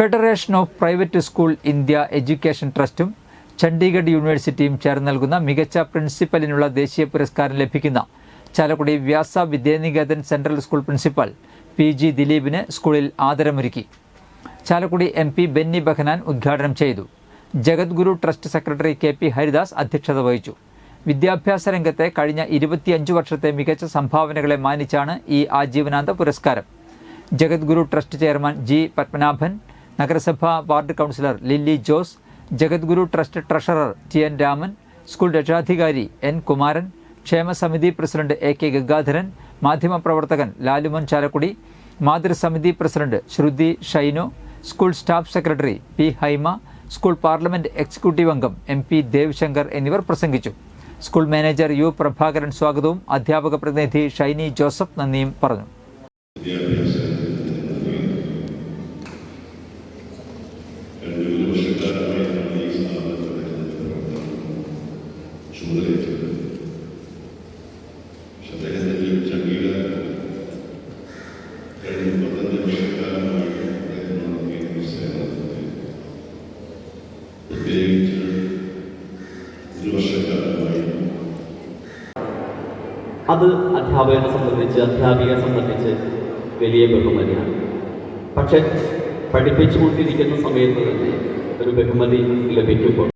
Federation of private school India education ട്രസ്റ്റും Chandigarh യൂണിവേഴ്സിറ്റിയും ചേർന്ന് നൽകുന്ന മികച്ച പ്രിൻസിപ്പലിനുള്ള ദേശീയ പുരസ്കാരം ലഭിക്കുന്ന Chalakudy Vyasa Vidyanikethan central school principal P G ദിലീപിന് സ്കൂളിൽ ആദരമൊരുക്കി. ചാലക്കുടി എം പി ബെന്നി ബഹനാൻ ഉദ്ഘാടനം ചെയ്തു. Jagadguru trust secretary K P Haridas അധ്യക്ഷത വഹിച്ചു. വിദ്യാഭ്യാസ രംഗത്തെ കഴിഞ്ഞ ഇരുപത്തിയഞ്ച് വർഷത്തെ മികച്ച സംഭാവനകളെ മാനിച്ചാണ് ഈ ആജീവനാന്ത പുരസ്കാരം. Jagadguru trust chairman G Padmanabhan നഗരസഭാ ward councillor Lilly Jose Jagadguru trust treasurer T N Raman school രക്ഷാധികാരി എൻ കുമാരൻ ക്ഷേമസമിതി പ്രസിഡന്റ് എ കെ ഗംഗാധരൻ മാധ്യമപ്രവർത്തകൻ ലാലുമൻ Chalakudy മാതൃസമിതി president Shruthi Shaino school staff secretary P Haima school parliament executive അംഗം M P Devshankar എന്നിവർ പ്രസംഗിച്ചു. School manager U Prabhakaran സ്വാഗതവും അധ്യാപക പ്രതിനിധി Shiny Joseph നന്ദിയും പറഞ്ഞു വിദ്യാഭ്യാസ കഴിഞ്ഞ ഒരു വർഷക്കാലമായിട്ടാണ് ഈ സ്ഥാപനത്തിൽ ചുമതലയേറ്റത് പക്ഷെ അദ്ദേഹത്തിന് ലഭിച്ച അംഗീകാരം കഴിഞ്ഞ പന്ത്രണ്ട് വർഷക്കാലമായി അദ്ദേഹം നടത്തിയ സേവനത്തിൽ പ്രത്യേകിച്ച് ഒരു വർഷക്കാലമായി അത് അധ്യാപകനെ സംബന്ധിച്ച് അധ്യാപികയെ സംബന്ധിച്ച് വലിയ ബഹുമതിയാണ്. പക്ഷെ പഠിപ്പിച്ചുകൊണ്ടിരിക്കുന്ന സമയത്ത് തന്നെ ഒരു ബഹുമതി ലഭിക്കുമ്പോൾ